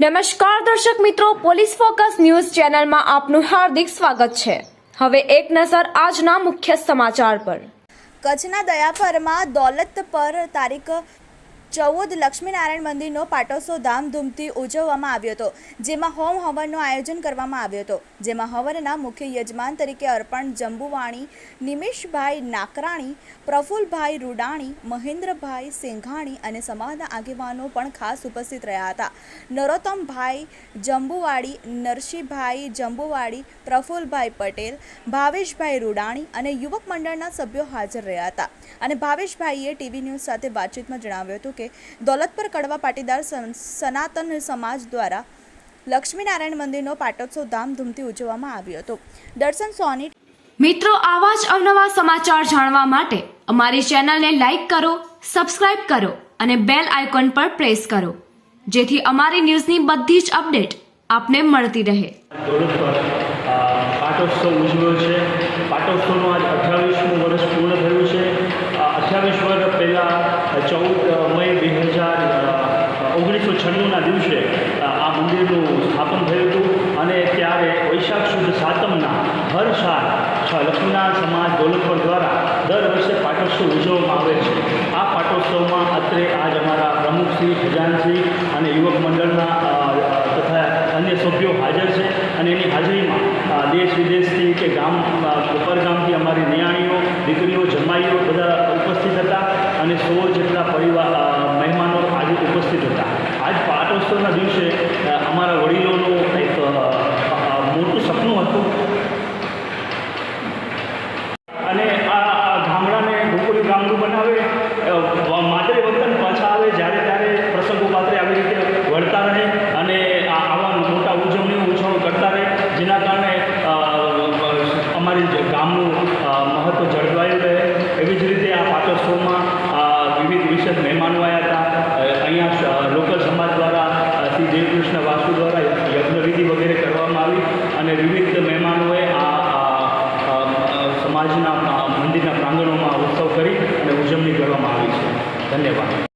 નમસ્કાર દર્શક મિત્રો, પોલીસ ફોકસ ન્યૂઝ ચેનલમાં આપનું હાર્દિક સ્વાગત છે. હવે એક નજર આજના મુખ્ય સમાચાર પર. કચ્છના દયાપરમાં દોલત પર તારીખ ચૌદ લક્ષ્મીનારાયણ મંદિરનો પાટોત્સવ ધામધૂમથી ઉજવવામાં આવ્યો હતો, જેમાં હોમ હવનનું આયોજન કરવામાં આવ્યું હતું. જેમાં હવનના મુખ્ય યજમાન તરીકે અર્પણ જંબુવાણી નિમેશભાઈ નાકરાણી, પ્રફુલભાઈ રૂડાણી, મહેન્દ્રભાઈ સિંઘાણી અને સમાજના આગેવાનો પણ ખાસ ઉપસ્થિત રહ્યા હતા. નરોત્તમભાઈ જંબુવાડી, નરસિંહભાઈ જંબુવાડી, પ્રફુલભાઈ પટેલ, ભાવેશભાઈ રૂડાણી અને યુવક મંડળના સભ્યો હાજર રહ્યા હતા. અને ભાવેશભાઈએ ટીવી ન્યૂઝ સાથે વાતચીતમાં જણાવ્યું હતું કે દોલતપર કડવા પાટીદાર સનાતન સમાજ દ્વારા લક્ષ્મીનારાયણ મંદિરનો પાટોત્સવ ધામધૂમથી ઉજવવામાં આવ્યો હતો. દર્શન સોની મિત્રો આવા જ અવનવા સમાચાર જાણવા માટે અમારી ચેનલને લાઇક કરો સબસ્ક્રાઇબ કરો અને બેલ આઇકોન પર પ્રેસ કરો. જેથી અમારી ન્યૂઝની બધી જ અપડેટ આપને મળતી રહે. પાટોત્સવ ઉજવ્યો છે. પાટોત્સવનું આજ અઠ્યાવીસમું વર્ષ પૂર્ણ થયું છે. અઠ્યાવીસ વર્ષ પહેલાં ચૌદ ઓગણીસો છન્નુંના દિવસે આ મંદિરનું સ્થાપન થયું હતું અને ત્યારે વૈશાખ સુદ સાતમના હર સાલ લક્ષ્મીનારાયણ સમાજ દોલતપર દ્વારા દર વર્ષે પાટોત્સવ ઉજવવામાં આવે છે. આ પાટોત્સવમાં અત્રે આજ અમારા પ્રમુખશ્રી ખજાનશ્રી અને યુવક મંડળના અ, અ, તથા અન્ય સભ્યો હાજર છે અને એની હાજરીમાં અ, દેશ વિદેશથી કે ગામ અ, ઉપરગામથી અમારી નિયાણીઓ દીકરીઓ જમાઈઓ બધા ઉપસ્થિત હતા અને સો જેટલા પરિવાર મહેમાનો આજે ઉપસ્થિત હતા. આજ પાટોત્સવના દિવસે અમારા વડીલોનું એક મોટું સપનું હતું. અને આ ગામડાને ગોકુલ ગામડું બનાવે. અને વિવિધ મહેમાનોએ આ સમાજના મંદિરના પ્રાંગણોમાં ઉત્સવ કરી અને ઉજવણી કરવામાં આવી છે. ધન્યવાદ.